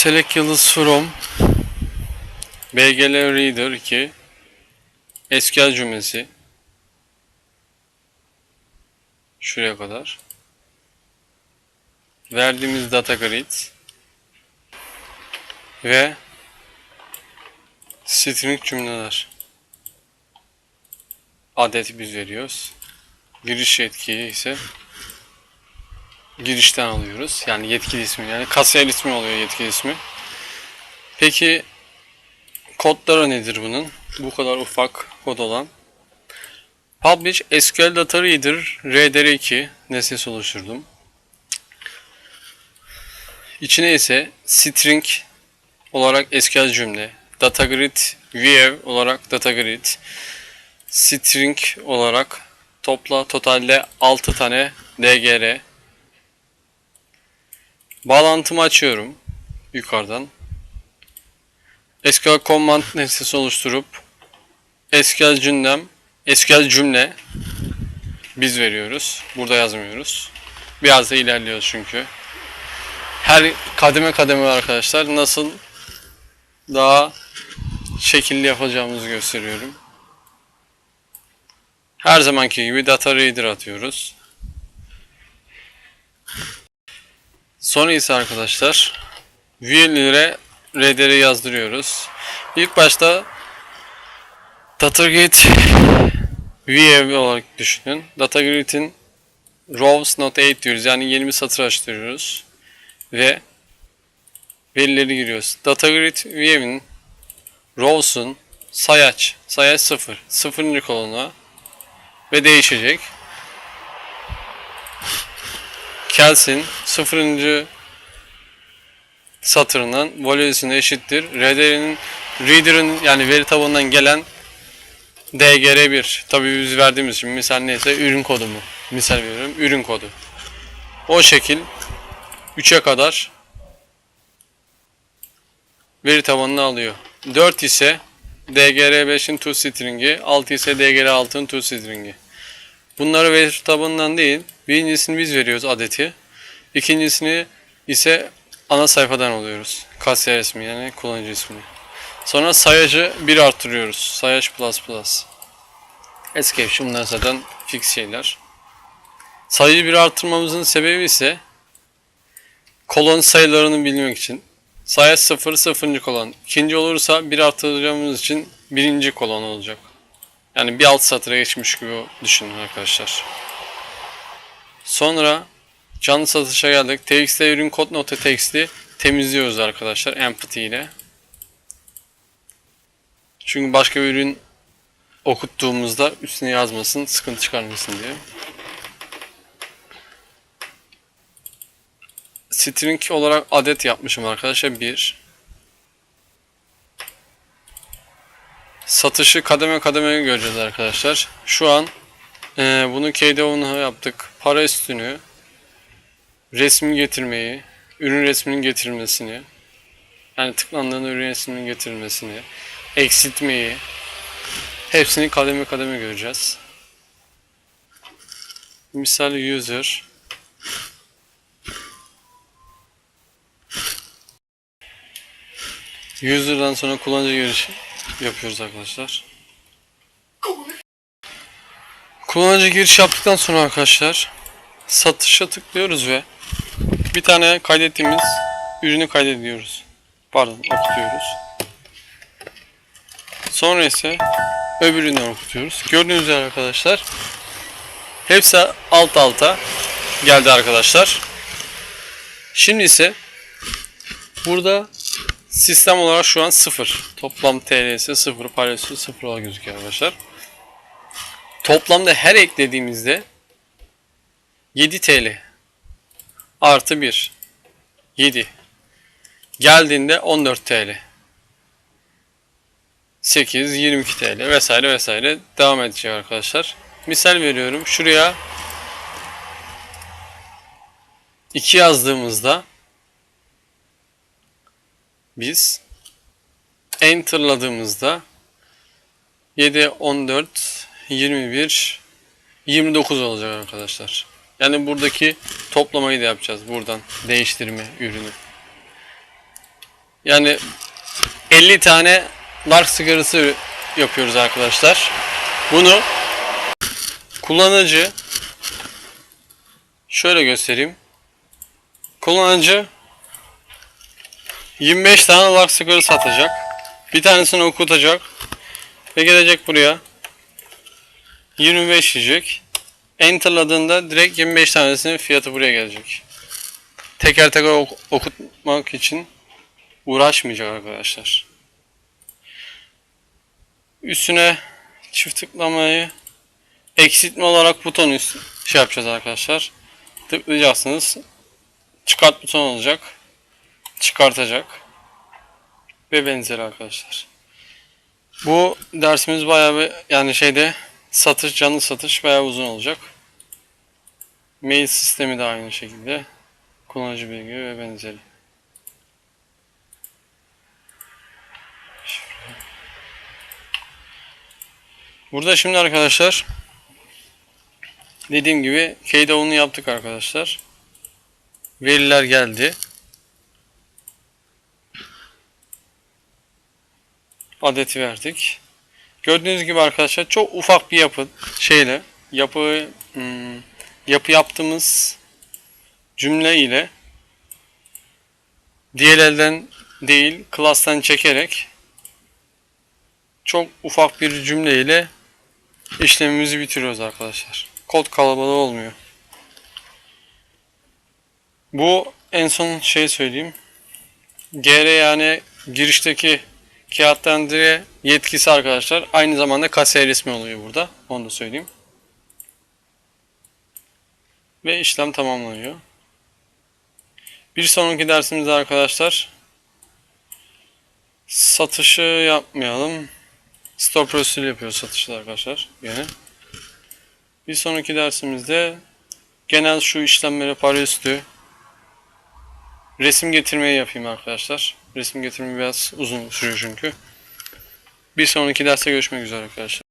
Select Yıldız From BGL Reader 2 SQL cümlesi. Şuraya kadar. Verdiğimiz data grid. Ve string cümleler. Adeti biz veriyoruz. Giriş yetkiyi ise girişten alıyoruz. Yani yetkili ismi yani kasiyer ismi oluyor yetkili ismi. Peki kodları nedir bunun? Bu kadar ufak kod olan. Publish SQL Data Reader RDR2 nesnesi oluşturdum. İçine ise string olarak SQL cümle, data grid view olarak data grid, string olarak topla totalde 6 tane dgr Bağlantımı açıyorum yukarıdan. SQL command nesnesi oluşturup SQL cümlem, SQL cümle biz veriyoruz. Burada yazmıyoruz. Biraz da ilerliyoruz çünkü. Her kademe kademe arkadaşlar nasıl daha şekilli yapacağımızı gösteriyorum. Her zamanki gibi data reader atıyoruz. Sonra ise arkadaşlar VL'lere RDR'i yazdırıyoruz. İlk başta DataGrid View olarak düşünün. DataGrid'in rows not 8 diyoruz. Yani yeni bir satır açtırıyoruz. Ve verileri giriyoruz. DataGrid View'in rows'un sayaç, sayaç 0, 0. kolona ve değişecek. Kelsin 0. satırından volümüsüne eşittir. RDR'nin reader'ın yani veri tabanından gelen DGR1 tabii biz verdiğimiz için misal neyse ürün kodu mu? Misal veriyorum ürün kodu. O şekil 3'e kadar veri tabanını alıyor. 4 ise DGR5'in to string'i, 6 ise DGR6'ın to string'i. Bunları veri tabanından değil, birincisini biz veriyoruz adeti. İkincisini ise ana sayfadan alıyoruz. Kasiyer ismi yani kullanıcı ismini. Sonra sayacı 1 arttırıyoruz. Sayaç plus plus. Escape bunlar zaten fix şeyler. Sayıyı bir arttırmamızın sebebi ise kolon sayılarını bilmek için. Sayaç 0 0. kolon. İkinci olursa bir arttıracağımız için birinci kolon olacak. Yani bir alt satıra geçmiş gibi düşünün arkadaşlar. Sonra canlı satışa geldik. TXT ürün kod nota txt'i temizliyoruz arkadaşlar empty ile. Çünkü başka bir ürün okuttuğumuzda üstüne yazmasın, sıkıntı çıkarmasın diye. String olarak adet yapmışım arkadaşlar. 1 Satışı kademe kademe göreceğiz arkadaşlar. Şu an e, bunu KDO'na yaptık. Para üstünü, resmi getirmeyi, ürün resminin getirilmesini, yani tıklandığında ürün resminin getirilmesini, eksiltmeyi, hepsini kademe kademe göreceğiz. Misal user User'dan sonra kullanıcı giriş yapıyoruz arkadaşlar. Kullanıcı giriş yaptıktan sonra arkadaşlar satışa tıklıyoruz ve bir tane kaydettiğimiz ürünü kaydediyoruz. Pardon okutuyoruz. Sonra ise öbüründen okutuyoruz. Gördüğünüz üzere arkadaşlar hepsi alt alta geldi arkadaşlar. Şimdi ise burada sistem olarak şu an 0. Toplam TL'si 0, parası 0 olarak gözüküyor arkadaşlar. Toplamda her eklediğimizde 7 TL artı 1 7 geldiğinde 14 TL 8 22 TL vesaire vesaire devam edecek arkadaşlar. Misal veriyorum şuraya 2 yazdığımızda biz enterladığımızda 7 14 21 29 olacak arkadaşlar. Yani buradaki toplamayı da yapacağız buradan değiştirme ürünü. Yani 50 tane lark sigarası yapıyoruz arkadaşlar. Bunu kullanıcı şöyle göstereyim. Kullanıcı 25 tane lark sigarası satacak. Bir tanesini okutacak ve gelecek buraya 25 yiyecek. Enter'ladığında direkt 25 tanesinin fiyatı buraya gelecek. Teker teker ok- okutmak için uğraşmayacak arkadaşlar. Üstüne çift tıklamayı eksiltme olarak buton üst şey yapacağız arkadaşlar. Tıklayacaksınız. Çıkart buton olacak. Çıkartacak. Ve benzeri arkadaşlar. Bu dersimiz bayağı bir yani şeyde satış canlı satış bayağı uzun olacak. Mail sistemi de aynı şekilde. Kullanıcı bilgi ve benzeri. Burada şimdi arkadaşlar dediğim gibi keydown'u yaptık arkadaşlar. Veriler geldi. Adeti verdik. Gördüğünüz gibi arkadaşlar çok ufak bir yapı şeyle yapı hmm, yapı yaptığımız cümle ile DLL'den değil class'tan çekerek çok ufak bir cümle ile işlemimizi bitiriyoruz arkadaşlar. Kod kalabalığı olmuyor. Bu en son şey söyleyeyim. GR yani girişteki kağıtlandırma yetkisi arkadaşlar. Aynı zamanda kasiyer resmi oluyor burada. Onu da söyleyeyim. Ve işlem tamamlanıyor. Bir sonraki dersimizde arkadaşlar satışı yapmayalım. Store prosedürü yapıyoruz satışı arkadaşlar. Gene. Bir sonraki dersimizde genel şu işlemleri para üstü resim getirmeyi yapayım arkadaşlar. Resim getirme biraz uzun sürüyor çünkü. Bir sonraki derste görüşmek üzere arkadaşlar.